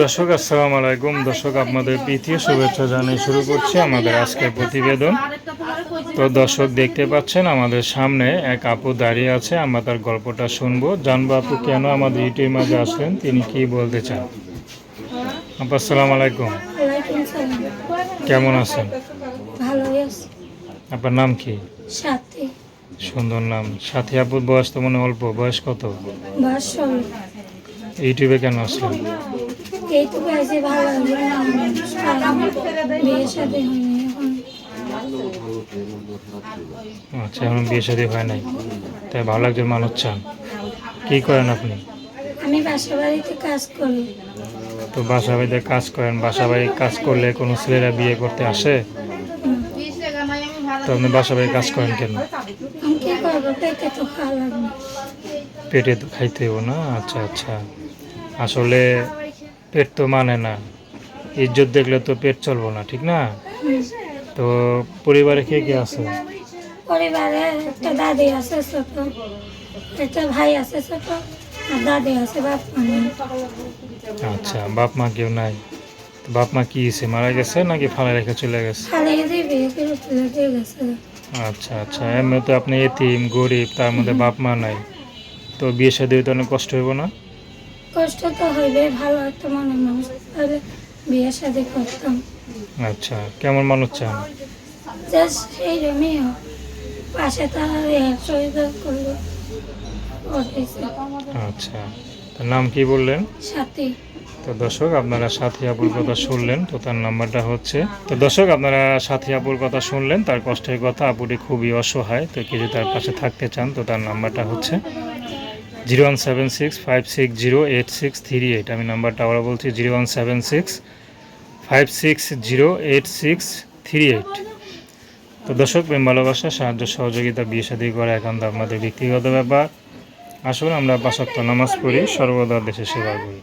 দর্শক আসসালামু আলাইকুম। দর্শক আপনাদের প্রীতীয় শুভেচ্ছা জানিয়ে শুরু করছি আমাদের আজকের প্রতিবেদন। তো দর্শক দেখতে পাচ্ছেন আমাদের সামনে এক আপু দাঁড়িয়ে আছে। আমরা তার গল্পটা শুনব। জানব আপু কেন আমাদের ইউটিউবের মাঝে আসলেন? তিনি কি বলতে চান? আপু আসসালামু আলাইকুম। কেমন আছেন? আপনার নাম কি? সুন্দর নাম। সাথী আপুর বয়স তো মনে অল্প। বয়স কত? ইউটিউবে কেন আসলেন? ভালো সাথে আচ্ছা এখন বিয়ে শাদী হয় নাই। তাই ভালো একজন মানুষ চান। কি করেন আপনি? আমি বাসা বাড়িতে কাজ করি। তো বাসা বাড়িতে কাজ করেন। বাসা বাড়ি কাজ করলে কোনো ছেলেরা বিয়ে করতে আসে? তো আপনি বাসা বাড়ি কাজ করেন কেন? পেটে তো খাওয়া লাগবে। পেটে তো খাইতে হব না? আচ্ছা আচ্ছা। আসলে পেট তো মানে না। ইজ্জত দেখলে তো পেট চলবো না ঠিক না? তো পরিবারে কে কে আছে? পরিবারে একটা দাদি আছে ছোট একটা ভাই আছে ছোট আর দাদি আছে বাপ আচ্ছা বাপ মা কেউ নাই। তো বাপ মা কি হয়েছে মারা গেছে নাকি ফালা রেখে চলে গেছে? আচ্ছা আচ্ছা এমনি তো আপনি এতিম গরিব তার মধ্যে বাপ মা নাই। তো বিয়ে সাথে তো অনেক কষ্ট হইব না? কষ্ট তো হইবে ভালো একটা মনের মানুষ তাহলে বিয়ে শাদি করতাম। আচ্ছা কেমন মানুষ চান? জাস্ট সেই হোক পাশে তারা সহযোগিতা করল আচ্ছা তার নাম কি বললেন? সাথে। তো দর্শক আপনারা সাথী আপুর কথা শুনলেন তো তার নাম্বারটা হচ্ছে তো দর্শক আপনারা সাথী আপুর কথা শুনলেন তার কষ্টের কথা আপুটি খুবই অসহায় তো কিছু তার পাশে থাকতে চান তো তার নাম্বারটা হচ্ছে zero one seven six five six zero eight six three eight. আমি নাম্বারটা আবার বলছি, zero one seven six five six zero eight six three eight. তো দর্শক, প্রেম, ভালোবাসা, সাহায্য, সহযোগিতা, বিয়ে সাদী করা একান্ত আমাদের ব্যক্তিগত ব্যাপার। আসুন, আমরা পাশাক্ত নামাজ পড়ি, সর্বদা দেশে সেবা করি।